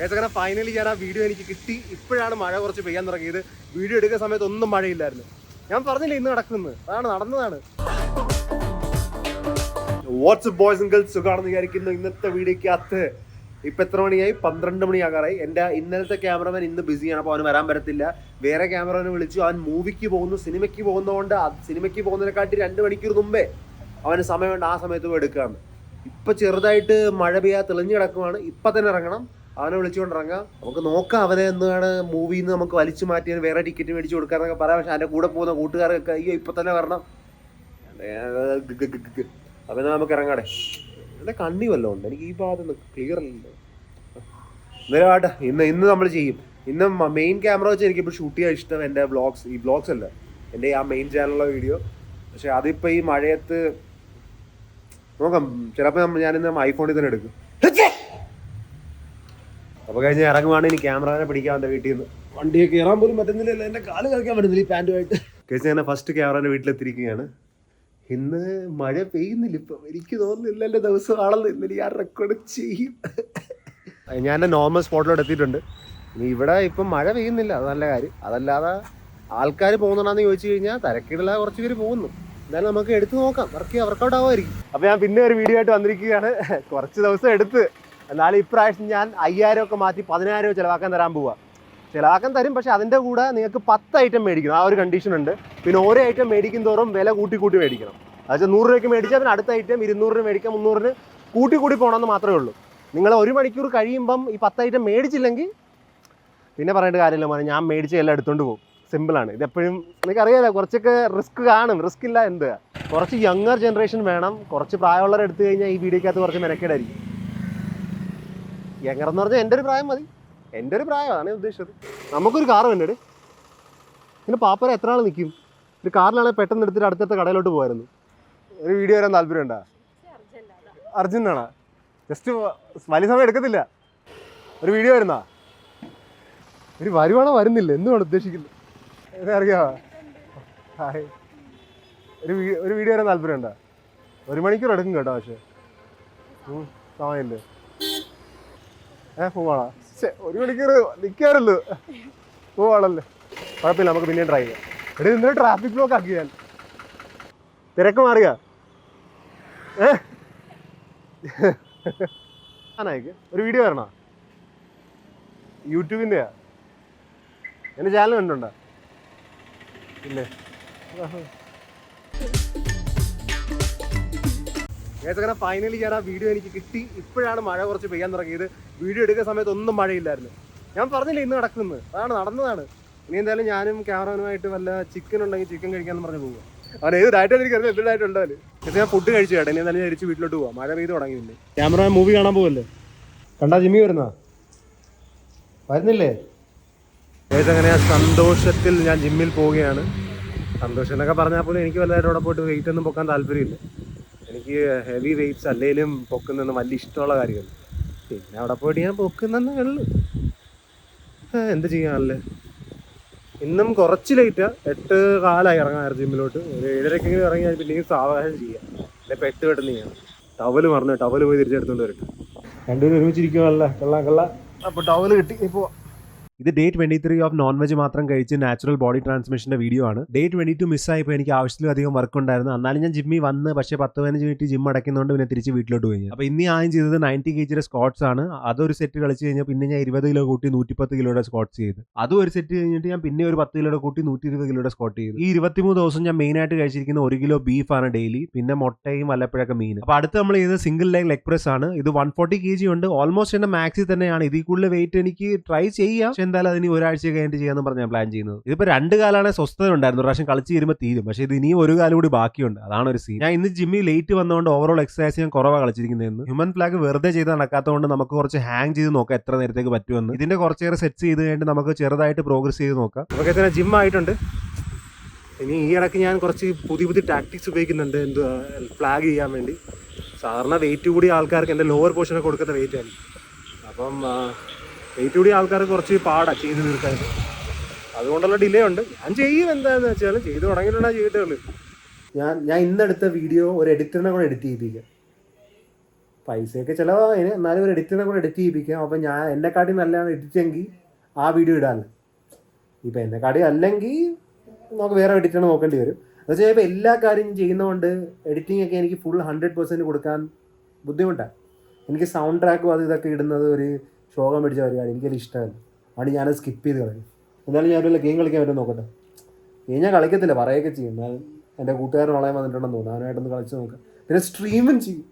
ഏതങ്ങനെ finally ഞാൻ ആ video എനിക്ക് കിട്ടി. ഇപ്പോഴാണ് മഴ കുറച്ച് പെയ്യാൻ തുടങ്ങിയത്. വീഡിയോ എടുക്കുന്ന സമയത്ത് ഒന്നും മഴയില്ലായിരുന്നു. ഞാൻ പറഞ്ഞില്ല ഇന്ന് നടക്കുന്നത് അതാണ് നടന്നതാണ്. വാട്സ് ബോയ്സ് ആൻഡ് ഗേൾസ് സുഖമാണെന്ന് വിചാരിക്കുന്നു. ഇന്നത്തെ വീഡിയോക്കകത്ത് ഇപ്പം എത്ര മണിയായി? പന്ത്രണ്ട് മണിയാകാറായി. എന്റെ ഇന്നലത്തെ ക്യാമറമാൻ ഇന്ന് ബിസിയാണ് അപ്പോൾ അവന് വരാൻ പറ്റത്തില്ല. വേറെ ക്യാമറമാനെ വിളിച്ചു. അവൻ മൂവിക്ക് പോകുന്നു സിനിമയ്ക്ക് പോകുന്നതുകൊണ്ട് സിനിമയ്ക്ക് പോകുന്നതിനെക്കാട്ടി രണ്ട് മണിക്കൂർ മുമ്പേ അവന് സമയമുണ്ട് ആ സമയത്ത് പോയി എടുക്കുകയാണ് ഇപ്പം ചെറുതായിട്ട് മഴ പെയ്യാ തെളിഞ്ഞു കിടക്കുവാണ്. ഇപ്പം തന്നെ ഇറങ്ങണം. അവനെ വിളിച്ചുകൊണ്ടിറങ്ങാം. നമുക്ക് നോക്കാം അവനെ എന്താണ് മൂവിയിൽ നിന്ന് നമുക്ക് വലിച്ചു മാറ്റി വേറെ ടിക്കറ്റ് മേടിച്ചു കൊടുക്കാന്നൊക്കെ പറയാം. പക്ഷെ അതിന്റെ കൂടെ പോകുന്ന കൂട്ടുകാരൊക്കെ അയ്യോ ഇപ്പൊ തന്നെ വരണം. എന്നാ നമുക്ക് ഇറങ്ങാടെ? എന്റെ കണ്ണി വല്ലതും ഉണ്ട്? എനിക്ക് ഈ ഭാഗത്ത് ക്ലിയർ അല്ലല്ലോ. ഇന്നലെ ആട്ടെ ഇന്ന് ഇന്ന് നമ്മൾ ചെയ്യും. ഇന്ന് മെയിൻ ക്യാമറ വെച്ച് എനിക്കിപ്പോൾ ഷൂട്ട് ചെയ്യാൻ ഇഷ്ടം എന്റെ ബ്ലോഗ്സ് ഈ ബ്ലോഗ്സ് അല്ല. എന്റെ ആ മെയിൻ ചാനലുള്ള വീഡിയോ പക്ഷെ അതിപ്പോൾ ഈ മഴയത്ത് നോക്കാം ചിലപ്പോൾ ഞാനിന്ന് ഐഫോണിൽ തന്നെ എടുക്കും. അപ്പോൾ കഴിഞ്ഞ് ഇറങ്ങുവാണ്. ഇനി ക്യാമറനെ പിടിക്കാൻ എന്റെ വീട്ടിൽ നിന്ന്. വണ്ടിയൊക്കെ കയറാൻ പോലും പറ്റുന്നില്ല. എന്റെ കാൽ കളിക്കാൻ പറ്റുന്നില്ല ഈ പാന്റുമായിട്ട് കഴിച്ച് ഞാൻ ഫസ്റ്റ് ക്യാമറന്റെ വീട്ടിലെത്തിയിരിക്കുകയാണ് ഇന്ന് മഴ പെയ്യുന്നില്ല ഇപ്പം. എനിക്ക് തോന്നുന്നില്ല എന്റെ ദിവസം ആണെന്ന്. ഇന്നലെ ഞാൻ റെക്കോർഡ് ചെയ്യും. ഞാൻ നോർമൽ സ്പോട്ടിലോട്ട് എത്തിയിട്ടുണ്ട്. ഇനി ഇവിടെ ഇപ്പം മഴ പെയ്യുന്നില്ല. അത് നല്ല കാര്യം. അതല്ലാതെ ആൾക്കാർ പോകുന്നുണ്ടെന്ന് ചോദിച്ചു കഴിഞ്ഞാൽ തിരക്കിടില്ല കുറച്ച് പേര് പോകുന്നു. എന്തായാലും നമുക്ക് എടുത്തു നോക്കാം. വർക്ക് വർക്കൗട്ട് ആവുമായിരിക്കും. അപ്പോൾ ഞാൻ പിന്നെ ഒരു വീഡിയോ ആയിട്ട് വന്നിരിക്കുകയാണ്. കുറച്ച് ദിവസം എടുത്ത്. എന്നാലും ഇപ്രാവശ്യം ഞാൻ അയ്യായിരം ഒക്കെ മാറ്റി പതിനായിരം ചിലവാക്കാൻ തരാൻ പോവുക ചിലവാക്കാൻ തരും പക്ഷെ അതിന്റെ കൂടെ നിങ്ങൾക്ക് പത്ത് ഐറ്റം മേടിക്കണം. ആ ഒരു കണ്ടീഷൻ ഉണ്ട്. പിന്നെ ഓരോ ഐറ്റം മേടിക്കും തോറും വില കൂട്ടി കൂട്ടി മേടിക്കണം. അതായത് നൂറ് രൂപയ്ക്ക് മേടിച്ചാൽ പിന്നെ അടുത്ത ഐറ്റം ഇരുന്നൂറ് രൂപ മേടിക്കാം മുന്നൂറിന് കൂട്ടി കൂടി പോകണമെന്ന് മാത്രമേ ഉള്ളൂ. നിങ്ങൾ ഒരു മണിക്കൂർ കഴിയുമ്പം ഈ പത്ത് ഐറ്റം മേടിച്ചില്ലെങ്കിൽ പിന്നെ പറയേണ്ട കാര്യമില്ല മോനെ ഞാൻ മേടിച്ച എല്ലാം എടുത്തുകൊണ്ട് പോകും. സിമ്പിളാണ് ഇതെപ്പോഴും എനിക്കറിയാലോ കുറച്ചൊക്കെ റിസ്ക് കാണും. റിസ്ക് ഇല്ല എന്ത് കുറച്ച് യങ്ങർ ജനറേഷൻ വേണം. കുറച്ച് പ്രായമുള്ളവരെ എടുത്തു കഴിഞ്ഞാൽ ഈ വീഡിയോക്കകത്ത് കുറച്ച് മെനക്കേടായിരിക്കും. എന്ന് പറഞ്ഞാൽ എന്റെ ഒരു പ്രായം മതി. എന്റെ ഒരു പ്രായമാണ് ഉദ്ദേശിച്ചത്. നമുക്കൊരു കാർ വേണ്ടേ പിന്നെ പാപ്പര എത്ര ആൾ നിൽക്കും ഒരു കാറിലാണെങ്കിൽ പെട്ടെന്ന് എടുത്തിട്ട് അടുത്തടുത്ത കടയിലോട്ട് പോകായിരുന്നു ഒരു വീഡിയോ വരാൻ താല്പര്യം ഉണ്ടാ? അർജുനാണോ ജസ്റ്റ് വലിയ സമയം എടുക്കത്തില്ല. ഒരു വീഡിയോ വരുന്നാ? ഒരു വരുവാണോ വരുന്നില്ല? എന്തുമാണ് ഉദ്ദേശിക്കുന്നത്? അറിയാമോ ഹായ് ഒരു ഒരു വീഡിയോ വരാൻ താല്പര്യം ഉണ്ടോ? ഒരു മണിക്കൂർ എടുക്കും കേട്ടോ പക്ഷേ. സമയമില്ലേ? ഏ പോവാണോ? ഒരു മണിക്കൂർ നിൽക്കാറുള്ളൂ പോവാണല്ലേ? കുഴപ്പമില്ല നമുക്ക് പിന്നെയും ട്രൈ ചെയ്യാം. ഇവിടെ ഇന്നലെ ട്രാഫിക് ബ്ലോക്ക് ആക്കി ഞാൻ തിരക്ക് മാറിയ? ഏ? ആനായിക്ക് ഒരു വീഡിയോ വരണോ? യൂട്യൂബിന്റെയാ എന്റെ ചാനൽ കണ്ടുണ്ടോ ഇല്ലേ? ഏതങ്ങനെ ഫൈനലി ഞാൻ ആ വീഡിയോ എനിക്ക് കിട്ടി. ഇപ്പോഴാണ് മഴ കുറച്ച് പെയ്യാൻ തുടങ്ങിയത്. വീഡിയോ എടുക്കുന്ന സമയത്ത് ഒന്നും മഴയില്ലായിരുന്നു. ഞാൻ പറഞ്ഞില്ല ഇന്ന് നടക്കുന്നു അതാണ് നടന്നതാണ്. ഇനി എന്തായാലും ഞാനും ക്യാമറമാനുമായിട്ട് വല്ല ചിക്കൻ ഉണ്ടെങ്കിൽ ചിക്കൻ കഴിക്കാന്ന് പറഞ്ഞു പോകുക അവൻ ഏത് ഡയറ്റ് എനിക്ക് അറിയാം എന്ത് ഡയറ്റ് ഉണ്ടാവില്ല ഇത് ഞാൻ ഫുഡ് കഴിച്ചു കേട്ടോ. ഇനി എന്തായാലും തിരിച്ച് വീട്ടിലോട്ട് പോവാം. മഴ പെയ്ത് തുടങ്ങിയില്ലേ ക്യാമറമാൻ മൂവി കാണാൻ പോവല്ലേ? കണ്ടാ ജിമ്മി വരുന്ന? വരുന്നില്ലേ? ഏതങ്ങനെ സന്തോഷത്തിൽ ഞാൻ ജിമ്മിൽ പോവുകയാണ്. സന്തോഷം എന്നൊക്കെ പറഞ്ഞാൽ പോലും എനിക്ക് വല്ലതായിട്ട് അവിടെ പോയിട്ട് വെയിറ്റ് ഒന്നും പൊക്കാൻ താല്പര്യമില്ല. എനിക്ക് ഹെവി വെയിറ്റ്സ് അല്ലെങ്കിലും പൊക്കുന്നൊന്നും വലിയ ഇഷ്ടമുള്ള കാര്യമല്ല പിന്നെ അവിടെ പോയിട്ട് ഞാൻ പൊക്കുന്നെന്നേ ഉള്ളു. എന്ത് ചെയ്യാനല്ലേ ഇന്നും കുറച്ച് ലേറ്റാ എട്ട് കാലായി ഇറങ്ങാറ് ജിമ്മിലോട്ട് ഒരു ഏഴരക്കെങ്കിലും ഇറങ്ങിയാൽ പിന്നെയും സാവകാശം ചെയ്യാം. അല്ലെ പെട്ട് പെട്ടെന്ന് ചെയ്യണം. ടവൽ മറന്നു. ടവൽ പോയി തിരിച്ചെടുത്തോണ്ട് വരട്ടെ. രണ്ടുപേരും ഒരുമിച്ചിരിക്കുവാണല്ലേ? കള്ളാ കള്ളാ. അപ്പോൾ ടവൽ കിട്ടി. ഇപ്പോൾ ഇത് day twenty three of non veg മാത്രം കഴിച്ച് നാച്ചുറൽ ബോഡി ട്രാൻസ്മിഷന്റെ വീഡിയോ ആണ്. ഡേ ട്വന്റി ടു മിസ്സായപ്പോൾ എനിക്ക് ആവശ്യത്തിലധികം വർക്ക് ഉണ്ടായിരുന്നു. എന്നാലും ഞാൻ ജിമ്മി വന്ന് പക്ഷേ പത്ത് പതിനഞ്ച് മിനിറ്റ് ജിം അടയ്ക്കുന്നതുകൊണ്ട് പിന്നെ തിരിച്ച് വീട്ടിലോട്ട് പോയി. അപ്പോൾ ഇന്ന് ആദ്യം ചെയ്തത് നയന്റി കെ ജിയുടെ സ്കോട്ട്സ് ആണ്. അതൊരു സെറ്റ് കളിച്ച് കഴിഞ്ഞാൽ പിന്നെ ഞാൻ ഇരുപത് കിലോ കൂട്ടി നൂറ്റിപ്പത്ത് കിലോയുടെ സ്കോട്ട്സ് ചെയ്ത്. അതും ഒരു സെറ്റ് കഴിഞ്ഞിട്ട് ഞാൻ പിന്നെ ഒരു പത്ത് കിലോയുടെ കൂട്ടി നൂറ്റി ഇരുപത് കിലോയുടെ സ്കോട്ട് ചെയ്തു. ഈ ഇരുപത്തിമൂന്ന് ദിവസം ഞാൻ മെയിൻ ആയിട്ട് കഴിച്ചിരിക്കുന്ന ഒരു കിലോ ആണ് ഡെയിലി പിന്നെ മുട്ടയും വല്ലപ്പോഴൊക്കെ മീൻ. അപ്പോൾ അടുത്ത് നമ്മൾ ചെയ്ത സിംഗിൾ ലെഗ് ലെഗ് പ്രസ് ആണ്. ഇത് വൺ ഫോർട്ടി കെ ജി ഉണ്ട്. ഓൾമോസ്റ്റ് എന്റെ മാക്സിൽ തന്നെയാണ്. ഇതിൽ കൂടുതൽ വെയിറ്റ് എനിക്ക് ട്രൈ ചെയ്യാം. എന്തായാലും അതിന് ഒരാഴ്ച കഴിഞ്ഞിട്ട് ചെയ്യാന്ന് പറഞ്ഞാൽ പ്ലാൻ ചെയ്യുന്നത്. ഇതിപ്പോ രണ്ട് കാലാണ് സ്വസ്ഥത ഉണ്ടായിരുന്നു പ്രാവശ്യം കളിച്ച് വരുമ്പോൾ തീരും. പക്ഷേ ഇത് ഇനിയും ഒരു കാലം കൂടി ബാക്കിയുണ്ട്. അതാണ് ഒരു സീൻ ഞാൻ ഇന്ന് ജിമ്മിൽ ലേറ്റ് വന്നതുകൊണ്ട് ഓവറോൾ എക്സസൈസ് ഞാൻ കുറവാണ് കളിച്ചിരിക്കുന്നത് ഹ്യൂമൻ ഫ്ലാഗ് വെറുതെ ചെയ്ത് നടക്കാത്തതുകൊണ്ട് നമുക്ക് കുറച്ച് ഹാങ് ചെയ്ത് നോക്കാം എത്ര നേരത്തേക്ക് പറ്റുമെന്ന്. ഇതിന്റെ കുറച്ചേറെ സെറ്റ് ചെയ്ത് കഴിഞ്ഞിട്ട് നമുക്ക് ചെറുതായിട്ട് പ്രോഗ്രസ് ചെയ്ത് നോക്കാം. നമുക്ക് ജിം ആയിട്ടുണ്ട്. ഇനി ഈ ഇടയ്ക്ക് ഞാൻ കുറച്ച് പുതിയ പുതിയ ടാക്ടിക്സ് ഉപയോഗിക്കുന്നുണ്ട്. എന്ത് ഫ്ലാഗ് ചെയ്യാൻ വേണ്ടി. സാധാരണ വെയിറ്റ് കൂടി ആൾക്കാർക്ക് എന്റെ ലോവർ പോർഷനൊക്കെ കൊടുക്കുന്ന വെയിറ്റ് ആണ് അപ്പം വെയിറ്റ് കൂടി ആൾക്കാർ കുറച്ച് പാടാ ചെയ്ത് തീർക്കാൻ. അതുകൊണ്ടുള്ള ഡിലേ ഉണ്ട്. ഞാൻ ചെയ്യും എന്താന്ന് വെച്ചാൽ ചെയ്ത് തുടങ്ങിയിട്ടുണ്ടെങ്കിൽ ചെയ്തിട്ടുള്ളു ഞാൻ ഞാൻ ഇന്നെടുത്ത വീഡിയോ ഒരു എഡിറ്ററിനെ കൂടെ എഡിറ്റ് ചെയ്യിപ്പിക്കാം. പൈസയൊക്കെ ചിലവാണ് എന്നാലും ഒരു എഡിറ്ററിനെ കൂടെ എഡിറ്റ് ചെയ്യിപ്പിക്കാം. അപ്പം ഞാൻ എന്നെക്കാട്ടി നല്ലതാണ് എഡിറ്റെങ്കിൽ ആ വീഡിയോ ഇടാമല്ലോ ഇപ്പം എന്നെക്കാട്ടി അല്ലെങ്കിൽ നമുക്ക് വേറെ എഡിറ്ററിനെ നോക്കേണ്ടി വരും. എന്ന് വെച്ചാൽ ഇപ്പോൾ എല്ലാ കാര്യം ചെയ്യുന്നതുകൊണ്ട് എഡിറ്റിംഗ് ഒക്കെ എനിക്ക് ഫുൾ ഹൺഡ്രഡ് പെർസെന്റ് കൊടുക്കാൻ ബുദ്ധിമുട്ടാണ് എനിക്ക് സൗണ്ട് ട്രാക്കും അത് ഇതൊക്കെ ഇടുന്നത് ഒരു ശോകം പിടിച്ച പരിപാടി. എനിക്കത് ഇഷ്ടമല്ല. അതുകൊണ്ട് ഞാനത് സ്കിപ്പ് ചെയ്ത് കളയും. എന്നാലും ഞാൻ ഒരു ഗെയിം കളിക്കാൻ പറ്റും നോക്കട്ടെ. ഗെയിം ഞാൻ കളിക്കത്തില്ല. പറയുകയൊക്കെ ചെയ്യും. എന്നാലും എന്റെ കൂട്ടുകാരൻ വളയം വന്നിട്ടുണ്ടെന്ന് തോന്നുന്നു. അവനായിട്ടൊന്ന് കളിച്ച് നോക്കാം. പിന്നെ സ്ട്രീമും ചെയ്യും.